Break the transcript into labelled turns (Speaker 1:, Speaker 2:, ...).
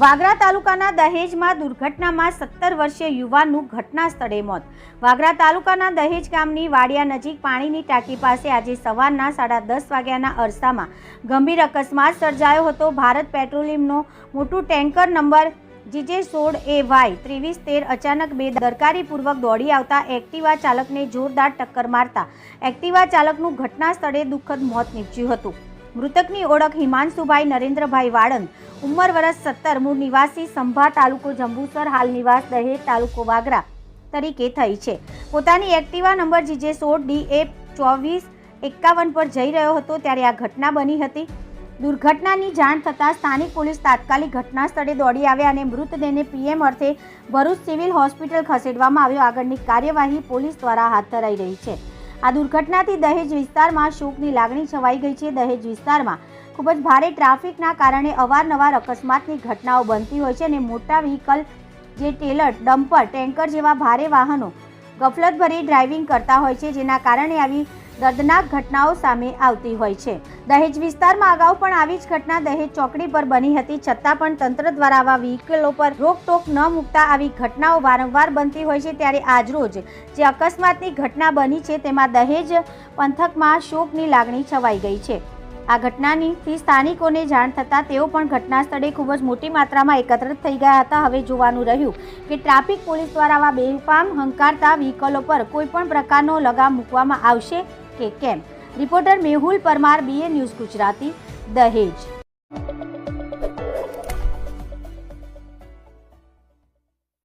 Speaker 1: વાગરા તાલુકાના દહેજમાં દુર્ઘટનામાં સત્તર વર્ષીય યુવાનનું ઘટના સ્થળે મોત. વાગરા તાલુકાના દહેજ ગામની વાડિયા નજીક પાણીની ટાંકી પાસે આજે સવારના સાડા દસ વાગ્યાના અરસામાં ગંભીર અકસ્માત સર્જાયો હતો. ભારત પેટ્રોલિયમનો મોટું ટેન્કર નંબર જીજે સોળ એ વાય ત્રેવીસ તેર અચાનક બે દરકારીપૂર્વક દોડી આવતા એક્ટિવા ચાલકને જોરદાર ટક્કર મારતા એક્ટિવા ચાલકનું ઘટના સ્થળે દુઃખદ મોત નીપજ્યું હતું. મૃતકની ઓળખ હિમાંશુભાઈ નરેન્દ્રભાઈ વાળંદ. ઉંમર વર્ષ સત્તર, મૂળ નિવાસી સંભા તાલુકો જંબુસર, હાલ નિવાસ દહેજ તાલુકો વાગરા તરીકે થઈ છે. પોતાની એક્ટિવા નંબર જીજે સોળ ડી એ ચોવીસ એકાવન પર જઈ રહ્યો હતો ત્યારે આ ઘટના બની હતી. દુર્ઘટનાની જાણ થતાં સ્થાનિક પોલીસ તાત્કાલિક ઘટના સ્થળે દોડી આવ્યા અને મૃતદેહને પીએમ અર્થે ભરૂચ સિવિલ હોસ્પિટલ ખસેડવામાં આવ્યો. આગળની કાર્યવાહી પોલીસ દ્વારા હાથ ધરાઈ રહી છે. આ દુર્ઘટનાથી દહેજ વિસ્તારમાં શોકની લાગણી છવાઈ ગઈ છે. દહેજ વિસ્તારમાં ખૂબ જ ભારે ટ્રાફિકના કારણે અવારનવાર અકસ્માતની ઘટનાઓ બનતી હોય છે અને મોટા વ્હીકલ જે ટેલર, ડમ્પર, ટેન્કર જેવા ભારે વાહનો ગફલતભરી ડ્રાઇવિંગ કરતા હોય છે, જેના કારણે આવી દર્દનાક ઘટનાઓ સામે આવતી હોય છે. દહેજ વિસ્તારમાં અગાઉ પણ આવી જ ઘટના દહેજ ચોકડી પર બની હતી. છતાં પણ તંત્ર દ્વારા આવા વ્હીકલો પર રોકટોક ન મૂકતા આવી ઘટનાઓ વારંવાર બનતી હોય છે. ત્યારે આજરોજ જે અકસ્માતની ઘટના બની છે, તેમાં દહેજ પંથકમાં શોકની લાગણી છવાઈ ગઈ છે. આ ઘટનાની સ્થાનિકોને જાણ થતાં તેઓ પણ ઘટના સ્થળે ખૂબ જ મોટી માત્રામાં એકત્રિત થઈ ગયા હતા. હવે જોવાનું રહ્યું કે ટ્રાફિક પોલીસ દ્વારા આવા બેફામ હંકારતા વ્હીકલો પર કોઈપણ પ્રકારનો લગામ મૂકવામાં આવશે કે કેમ? Reporter Mehul Parmar BA news Gujarati દહેજ.